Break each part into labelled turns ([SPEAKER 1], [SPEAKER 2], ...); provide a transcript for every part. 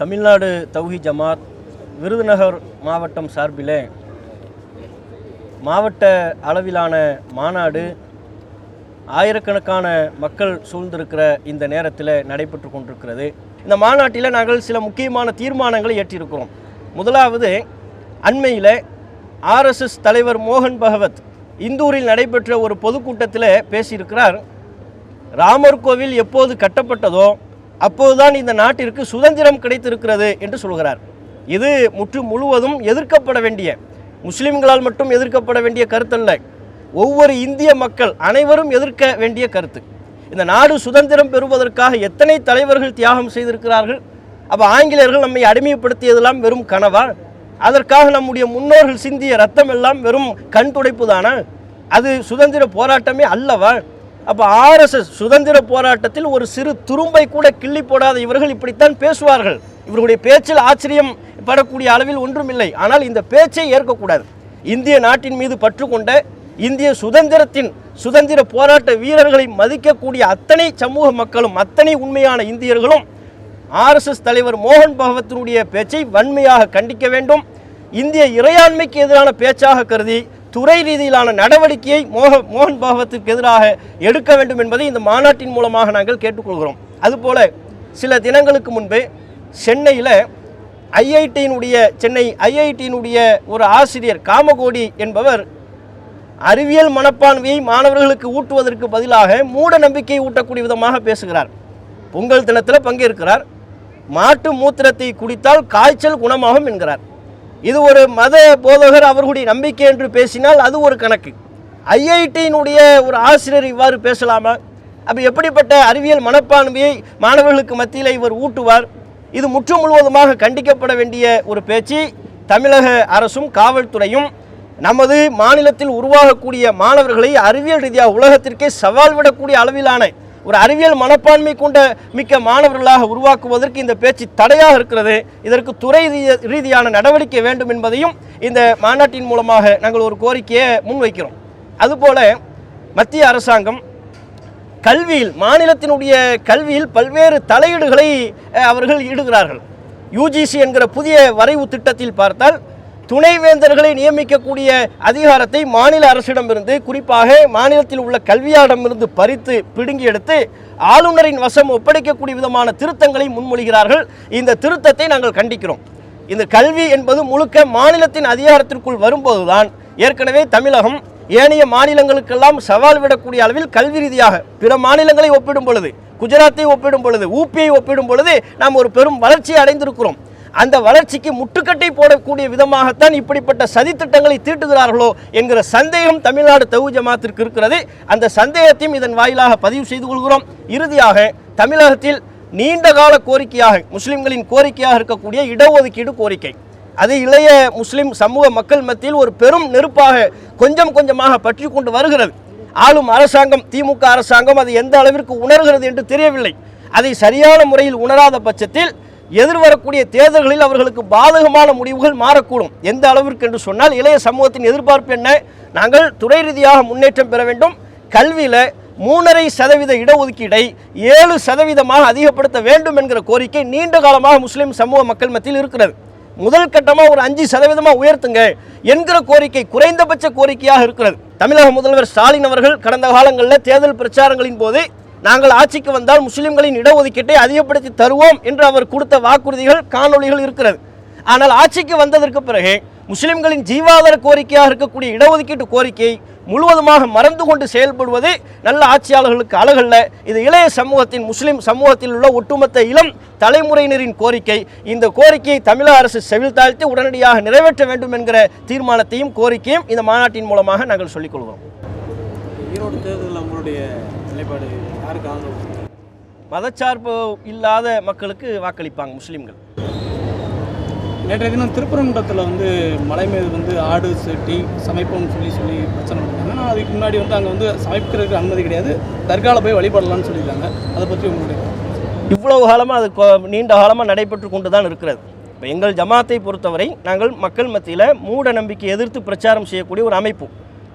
[SPEAKER 1] தமிழ்நாடு தௌஹி ஜமாத் விருதுநகர் மாவட்டம் சார்பிலே மாவட்ட அளவிலான மாநாடு ஆயிரக்கணக்கான மக்கள் சூழ்ந்திருக்கிற இந்த நேரத்தில் நடைபெற்று கொண்டிருக்கிறது. இந்த மாநாட்டில் நாங்கள் சில முக்கியமான தீர்மானங்களை ஏற்றிருக்கிறோம். முதலாவது அண்மையில் ஆர்எஸ்எஸ் தலைவர் மோகன் பகவத் இந்தூரில் நடைபெற்ற ஒரு பொதுக்கூட்டத்தில் பேசியிருக்கிறார். ராமர் கோவில் எப்போது கட்டப்பட்டதோ அப்போதுதான் இந்த நாட்டிற்கு சுதந்திரம் கிடைத்திருக்கிறது என்று சொல்கிறார். இது முற்று முழுவதும் எதிர்க்கப்பட வேண்டிய முஸ்லிம்களால் மட்டும் எதிர்க்கப்பட வேண்டிய கருத்தல்ல. ஒவ்வொரு இந்திய மக்கள் அனைவரும் எதிர்க்க வேண்டிய கருத்து. இந்த நாடு சுதந்திரம் பெறுவதற்காக எத்தனை தலைவர்கள் தியாகம் செய்திருக்கிறார்கள்? அப்போ ஆங்கிலேயர்கள் நம்மை அடிமைப்படுத்தியதெல்லாம் வெறும் கனவா? அதற்காக நம்முடைய முன்னோர்கள் சிந்திய ரத்தம் எல்லாம் வெறும் கண் துடைப்பு தானா அது சுதந்திர போராட்டமே அல்லவா? அப்போ ஆர்எஸ்எஸ் சுதந்திர போராட்டத்தில் ஒரு சிறு துரும்பை கூட கிள்ளி போடாத இவர்கள் இப்படித்தான் பேசுவார்கள். இவர்களுடைய பேச்சில் ஆச்சரியம் படக்கூடிய அளவில் ஒன்றும் இல்லை ஆனால் இந்த பேச்சை ஏற்கக்கூடாது. இந்திய நாட்டின் மீது பற்றுக்கொண்ட இந்திய சுதந்திரத்தின் சுதந்திர போராட்ட வீரர்களை மதிக்கக்கூடிய அத்தனை சமூக மக்களும் அத்தனை உண்மையான இந்தியர்களும் ஆர்எஸ்எஸ் தலைவர் மோகன் பகவத்தினுடைய பேச்சை வன்மையாக கண்டிக்க வேண்டும். இந்திய இறையாண்மைக்கு எதிரான பேச்சாக கருதி துறை ரீதியிலான நடவடிக்கையை மோக மோகன் பாகவத்துக்கு எதிராக எடுக்க வேண்டும் என்பதை இந்த மாநாட்டின் மூலமாக நாங்கள் கேட்டுக்கொள்கிறோம். அதுபோல சில தினங்களுக்கு முன்பு சென்னையில் ஐஐடியினுடைய சென்னை ஐஐடியினுடைய ஒரு ஆசிரியர் காமகோடி என்பவர் அறிவியல் மனப்பான்மையை மாணவர்களுக்கு ஊட்டுவதற்கு பதிலாக மூட நம்பிக்கையை ஊட்டக்கூடிய விதமாக பேசுகிறார். பொங்கல் தினத்தில் பங்கேற்கிறார். மாட்டு மூத்திரத்தை குடித்தால் காய்ச்சல் குணமாகும் என்கிறார். இது ஒரு மத போதகர் அவர்களுடைய நம்பிக்கை என்று பேசினால் அது ஒரு கணக்கு. ஐஐடியினுடைய ஒரு ஆசிரியர் இவ்வாறு பேசலாமா? அப்போ எப்படிப்பட்ட அறிவியல் மனப்பான்மையை மாணவர்களுக்கு மத்தியில் இவர் ஊட்டுவார்? இது முற்று முழுவதுமாக கண்டிக்கப்பட வேண்டிய ஒரு பேச்சு. தமிழக அரசும் காவல்துறையும் நமது மாநிலத்தில் உருவாகக்கூடிய மாணவர்களை அறிவியல் ரீதியாக உலகத்திற்கே சவால் விடக்கூடிய அளவிலான ஒரு அறிவியல் மனப்பான்மை கொண்ட மிக்க மாணவர்களாக உருவாக்குவதற்கு இந்த பேச்சு தடையாக இருக்கிறது. இதற்கு துறை ரீ- ரீதியான நடவடிக்கை வேண்டும் என்பதையும் இந்த மாநாட்டின் மூலமாக நாங்கள் ஒரு கோரிக்கையை முன்வைக்கிறோம். அதுபோல மத்திய அரசாங்கம் கல்வியில் மாநிலத்தினுடைய கல்வியில் பல்வேறு தலையீடுகளை அவர்கள் இடுகிறார்கள். யூஜிசி என்கிற புதிய வரைவு திட்டத்தில் பார்த்தால் துணைவேந்தர்களை நியமிக்கக்கூடிய அதிகாரத்தை மாநில அரசிடமிருந்து குறிப்பாக மாநிலத்தில் உள்ள கல்வியாரிடமிருந்து பறித்து பிடுங்கி எடுத்து ஆளுநரின் வசம் ஒப்படைக்கக்கூடிய விதமான திருத்தங்களை முன்மொழிகிறார்கள். இந்த திருத்தத்தை நாங்கள் கண்டிக்கிறோம். இந்த கல்வி என்பது முழுக்க மாநிலத்தின் அதிகாரத்திற்குள் வரும்போதுதான் ஏற்கனவே தமிழகம் ஏனைய மாநிலங்களுக்கெல்லாம் சவால் விடக்கூடிய அளவில் கல்வி ரீதியாக பிற மாநிலங்களை ஒப்பிடும் பொழுது குஜராத்தை ஒப்பிடும் பொழுது ஊபியை ஒப்பிடும் பொழுது நாம் ஒரு பெரும் வளர்ச்சியை அடைந்திருக்கிறோம். அந்த வளர்ச்சிக்கு முட்டுக்கட்டை போடக்கூடிய விதமாகத்தான் இப்படிப்பட்ட சதித்திட்டங்களை தீட்டுகிறார்களோ என்கிற சந்தேகம் தமிழ்நாடு தகு ஜமாத்திற்கு இருக்கிறது. அந்த சந்தேகத்தையும் இதன் வாயிலாக பதிவு செய்து கொள்கிறோம். இறுதியாக தமிழகத்தில் நீண்ட கால கோரிக்கையாக முஸ்லிம்களின் கோரிக்கையாக இருக்கக்கூடிய இடஒதுக்கீடு கோரிக்கை. அது இளைய முஸ்லிம் சமூக மக்கள் மத்தியில் ஒரு பெரும் நெருப்பாக கொஞ்சம் கொஞ்சமாக பற்றி கொண்டு வருகிறது. ஆளும் அரசாங்கம் திமுக அரசாங்கம் அது எந்த அளவிற்கு உணர்கிறது என்று தெரியவில்லை. அதை சரியான முறையில் உணராத பட்சத்தில் எதிர்வரக்கூடிய தேர்தல்களில் அவர்களுக்கு பாதகமான முடிவுகள் மாறக்கூடும். எந்த அளவிற்கு என்று சொன்னால் இளைய சமூகத்தின் எதிர்பார்ப்பு என்ன? நாங்கள் துறை ரீதியாக முன்னேற்றம் பெற வேண்டும். கல்வியில் மூணரை சதவீத இடஒதுக்கீடை ஏழு சதவீதமாக அதிகப்படுத்த வேண்டும் என்கிற கோரிக்கை நீண்ட காலமாக முஸ்லீம் சமூக மக்கள் மத்தியில் இருக்கிறது. முதல் கட்டமாக ஒரு அஞ்சு சதவீதமாக உயர்த்துங்க என்கிற கோரிக்கை குறைந்தபட்ச கோரிக்கையாக இருக்கிறது. தமிழக முதல்வர் ஸ்டாலின் அவர்கள் கடந்த காலங்களில் தேர்தல் பிரச்சாரங்களின் போது நாங்கள் ஆட்சிக்கு வந்தால் முஸ்லிம்களின் இடஒதுக்கீட்டை அதிகப்படுத்தி தருவோம் என்று அவர் கொடுத்த வாக்குறுதிகள் காணொளிகள் இருக்கிறது. ஆனால் ஆட்சிக்கு வந்ததற்கு பிறகு முஸ்லிம்களின் ஜீவாதார கோரிக்கையாக இருக்கக்கூடிய இடஒதுக்கீட்டு கோரிக்கை முழுவதுமாக மறந்து கொண்டு செயல்படுவது நல்ல ஆட்சியாளர்களுக்கு அழகல்ல. இது இளைய சமூகத்தின் முஸ்லிம் சமூகத்தில் உள்ள ஒட்டுமொத்த இளம் தலைமுறையினரின் கோரிக்கை. இந்த கோரிக்கையை தமிழக அரசு செவில் தாழ்த்தி உடனடியாக நிறைவேற்ற வேண்டும் என்கிற தீர்மானத்தையும் கோரிக்கையும் இந்த மாநாட்டின் மூலமாக நாங்கள் சொல்லிக்கொள்கிறோம்
[SPEAKER 2] ஈரோடு தேர்தலில் உங்களுடைய நிலைப்பாடு
[SPEAKER 1] மதச்சார்பு இல்லாத மக்களுக்கு வாக்களிப்பாங்க முஸ்லிம்கள்.
[SPEAKER 2] நேற்றைய தினம் திருப்பரங்குன்றத்தில் வந்து மலை மீது வந்து ஆடு செட்டி சமைப்போம்னு சொல்லி சொல்லி பிரச்சனை பண்ணாங்க ஆனால் அதுக்கு முன்னாடி வந்து அங்கே வந்து சமைக்கிறதுக்கு அனுமதி கிடையாது. தர்காவில் போய் வழிபடலாம்னு சொல்லியிருக்காங்க. அதை பற்றி உங்களுடைய
[SPEAKER 1] இவ்வளவு காலமாக அது நீண்ட காலமாக நடைபெற்று கொண்டு தான் இருக்கிறது. இப்போ எங்கள் ஜமாத்தை பொறுத்தவரை நாங்கள் மக்கள் மத்தியில் மூட நம்பிக்கை எதிர்த்து பிரச்சாரம் செய்யக்கூடிய ஒரு அமைப்பு.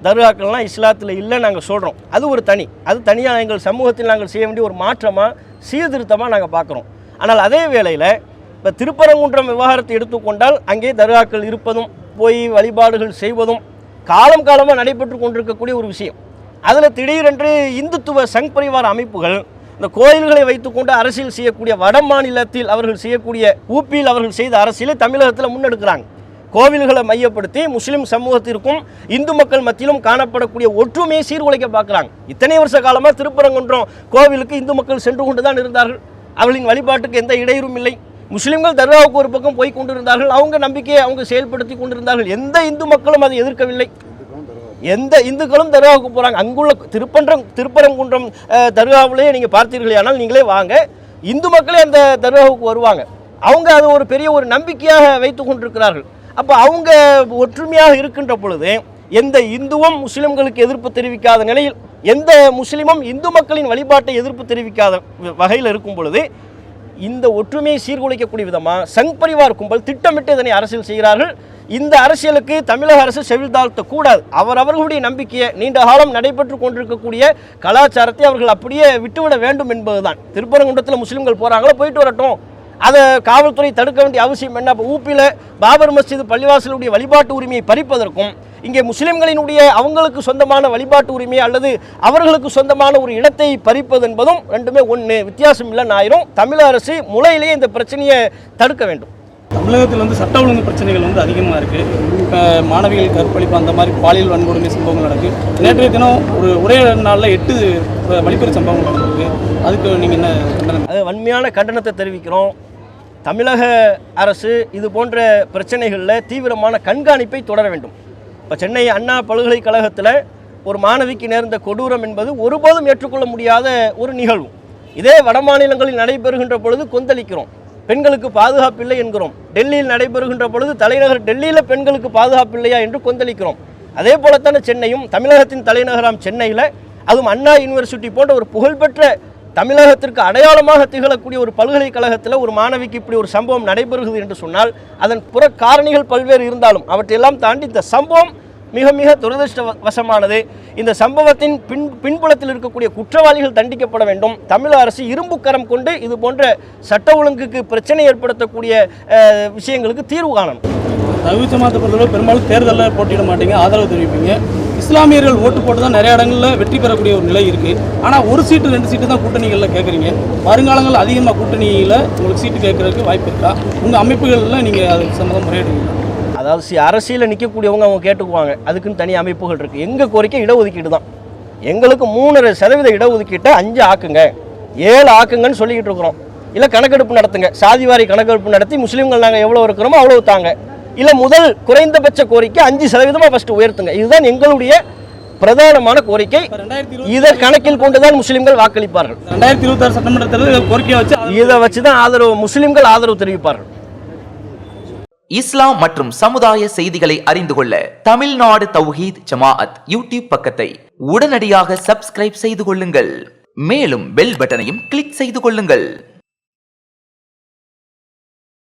[SPEAKER 1] தர்காக்கள்லாம் இஸ்லாத்தில் இல்லை நாங்கள் சொல்கிறோம் அது ஒரு தனி. அது தனியாக எங்கள் சமூகத்தில் நாங்கள் செய்ய வேண்டிய ஒரு மாற்றமாக சீர்திருத்தமாக நாங்கள் பார்க்குறோம். ஆனால் அதே வேளையில் இப்போ திருப்பரங்குன்றம் விவகாரத்தை எடுத்துக்கொண்டால் அங்கே தர்காக்கள் இருப்பதும் போய் வழிபாடுகள் செய்வதும் காலம் காலமாக நடைபெற்று கொண்டிருக்கக்கூடிய ஒரு விஷயம். அதில் திடீரென்று இந்துத்துவ சங் பரிவார அமைப்புகள் இந்த கோயில்களை வைத்துக்கொண்டு அரசியல் செய்யக்கூடிய வட மாநிலத்தில் அவர்கள் செய்யக்கூடிய ஊப்பியில் அவர்கள் செய்த அரசியலை தமிழகத்தில் முன்னெடுக்கிறாங்க. கோவில்களை மையப்படுத்தி முஸ்லீம் சமூகத்திற்கும் இந்து மக்கள் மத்தியிலும் காணப்படக்கூடிய ஒற்றுமையை சீர்குலைக்க பார்க்குறாங்க. இத்தனை வருஷ காலமாக திருப்பரங்குன்றம் கோவிலுக்கு இந்து மக்கள் சென்று கொண்டு தான் இருந்தார்கள். அவர்களின் வழிபாட்டுக்கு எந்த இடையூறும் இல்லை. முஸ்லீம்கள் தர்காவுக்கு ஒரு பக்கம் போய் கொண்டிருந்தார்கள். அவங்க நம்பிக்கையை அவங்க செயல்படுத்தி கொண்டிருந்தார்கள். எந்த இந்து மக்களும் அதை எதிர்க்கவில்லை. எந்த இந்துக்களும் தர்காவுக்கு போகிறாங்க அங்குள்ள திருப்பன்றம் திருப்பரங்குன்றம் தர்காவிலேயே நீங்கள் பார்த்தீர்களே நீங்களே வாங்க. இந்து மக்களே அந்த தர்காவுக்கு வருவாங்க. அவங்க அது ஒரு பெரிய ஒரு நம்பிக்கையாக வைத்து கொண்டிருக்கிறார்கள். அப்போ அவங்க ஒற்றுமையாக இருக்கின்ற பொழுது எந்த இந்துவும் முஸ்லிம்களுக்கு எதிர்ப்பு தெரிவிக்காத நிலையில் எந்த முஸ்லிமும் இந்து மக்களின் வழிபாட்டை எதிர்ப்பு தெரிவிக்காத வகையில் இருக்கும் பொழுது இந்த ஒற்றுமையை சீர்குலைக்கக்கூடிய விதமாக சங் பரிவார் கும்பல் திட்டமிட்டு இதனை அரசியல் செய்கிறார்கள். இந்த அரசியலுக்கு தமிழக அரசு செவில் கூடாது. அவர் அவரவர்களுடைய நம்பிக்கையை நீண்ட காலம் நடைபெற்று கொண்டிருக்கக்கூடிய கலாச்சாரத்தை அவர்கள் அப்படியே விட்டுவிட வேண்டும் என்பதுதான். திருப்பரங்குன்றத்தில் முஸ்லீம்கள் போகிறாங்களோ போயிட்டு வரட்டும். அதை காவல்துறை தடுக்க வேண்டிய அவசியம் என்ன? இப்போ ஊப்பியில் பாபர் மஸ்ஜித் பள்ளிவாசலுடைய வழிபாட்டு உரிமையை பறிப்பதற்கும் இங்கே முஸ்லிம்களினுடைய அவங்களுக்கு சொந்தமான வழிபாட்டு உரிமை அல்லது அவர்களுக்கு சொந்தமான ஒரு இடத்தை பறிப்பது என்பதும் ரெண்டுமே ஒன்று வித்தியாசம் இல்லைன்னு ஆயிரும். தமிழக அரசு முளையிலேயே இந்த பிரச்சனையை தடுக்க வேண்டும்.
[SPEAKER 2] தமிழகத்தில் வந்து சட்ட ஒழுங்கு பிரச்சனைகள் வந்து அதிகமாக இருக்குது மாணவிகள் கற்பழிப்பு அந்த மாதிரி பாலியல் வன்கொடுமை சம்பவங்கள் நடக்குது நேற்றைய தினம் ஒரு ஒரே நாளில் எட்டு வழிப்பறி சம்பவங்கள் நடந்திருக்கு. அதுக்கு நீங்கள் என்ன கண்டனம்?
[SPEAKER 1] அது வன்மையான கண்டனத்தை தெரிவிக்கிறோம். தமிழக அரசு இது போன்ற பிரச்சனைகளில் தீவிரமான கண்காணிப்பை தொடர வேண்டும். இப்போ சென்னை அண்ணா பல்கலைக்கழகத்தில் ஒரு மாணவிக்கு நேர்ந்த கொடூரம் என்பது ஒருபோதும் ஏற்றுக்கொள்ள முடியாத ஒரு நிகழ்வு. இதே வட மாநிலங்களில் நடைபெறுகின்ற பொழுது கொந்தளிக்கிறோம். பெண்களுக்கு பாதுகாப்பு இல்லை என்கிறோம். டெல்லியில் நடைபெறுகின்ற பொழுது தலைநகர் டெல்லியில் பெண்களுக்கு பாதுகாப்பு இல்லையா என்று கொந்தளிக்கிறோம். அதே போலத்தான சென்னையும் தமிழகத்தின் தலைநகராம் சென்னையில் அதுவும் அண்ணா யூனிவர்சிட்டி போன்ற ஒரு புகழ்பெற்ற தமிழகத்திற்கு அடையாளமாக திகழக்கூடிய ஒரு பல்கலைக்கழகத்தில் ஒரு மாணவிக்கு இப்படி ஒரு சம்பவம் நடைபெறுகிறது என்று சொன்னால் அதன் புற காரணிகள் பல்வேறு இருந்தாலும் அவற்றையெல்லாம் தாண்டி இந்த சம்பவம் மிக மிக துரதிருஷ்டவசமானது. இந்த சம்பவத்தின் பின் பின்புலத்தில் இருக்கக்கூடிய குற்றவாளிகள் தண்டிக்கப்பட வேண்டும். தமிழக அரசு இரும்பு கரம் கொண்டு இது போன்ற சட்ட ஒழுங்குக்கு பிரச்சனை ஏற்படுத்தக்கூடிய விஷயங்களுக்கு தீர்வு காணணும்.
[SPEAKER 2] தகுதி ஜமாத்தை பெரும்பாலும் தேர்தலில் போட்டியிட மாட்டீங்க. ஆதரவு தெரிவிப்பீங்க. இஸ்லாமியர்கள் ஓட்டு போட்டு தான் நிறைய இடங்களில் வெற்றி பெறக்கூடிய ஒரு நிலை இருக்குது ஆனால் ஒரு சீட்டு ரெண்டு சீட்டு தான் கூட்டணிகளில் கேட்குறீங்க வருங்காலங்களில் அதிகமாக கூட்டணியில் உங்களுக்கு சீட்டு கேட்கறதுக்கு வாய்ப்பு இருக்கா? உங்கள் அமைப்புகளில் நீங்கள் அதுக்கு சம்மந்தம் முறையிடுவீங்க
[SPEAKER 1] அதாவது சி அரசியலில் நிற்கக்கூடியவங்க அவங்க கேட்டுக்குவாங்க. அதுக்குன்னு தனி அமைப்புகள் இருக்குது எங்கள் கோரிக்கை இடஒதுக்கீடு தான். எங்களுக்கு மூணரை சதவீத இடஒதுக்கீட்டை அஞ்சு ஆக்குங்க. ஏழு ஆக்குங்கன்னு சொல்லிக்கிட்டு இருக்கிறோம். இல்லை கணக்கெடுப்பு நடத்துங்க. சாதிவாரி கணக்கெடுப்பு நடத்தி முஸ்லீம்கள் நாங்கள் எவ்வளோ இருக்கிறோமோ அவ்வளோ தாங்க. இல்லை முதல் குறைந்தபட்ச கோரிக்கை அஞ்சு சதவீதமாக ஃபஸ்ட்டு உயர்த்துங்க. இதுதான் எங்களுடைய பிரதானமான கோரிக்கை. இதை கணக்கில் கொண்டுதான் முஸ்லீம்கள் வாக்களிப்பார்கள்.
[SPEAKER 2] ரெண்டாயிரத்தி இருபத்தாறு சட்டமன்ற தேர்தல் கோரிக்கையை வச்சு
[SPEAKER 1] இதை வச்சு தான் ஆதரவு முஸ்லீம்கள் ஆதரவு தெரிவிப்பார்கள்.
[SPEAKER 3] இஸ்லாம் மற்றும் சமுதாய செய்திகளை அறிந்து கொள்ள தமிழ்நாடு தௌஹீத் ஜமாஅத் யூடியூப் பக்கத்தை உடனடியாக சப்ஸ்கிரைப் செய்து கொள்ளுங்கள். மேலும் பெல் பட்டனையும் கிளிக் செய்து கொள்ளுங்கள்.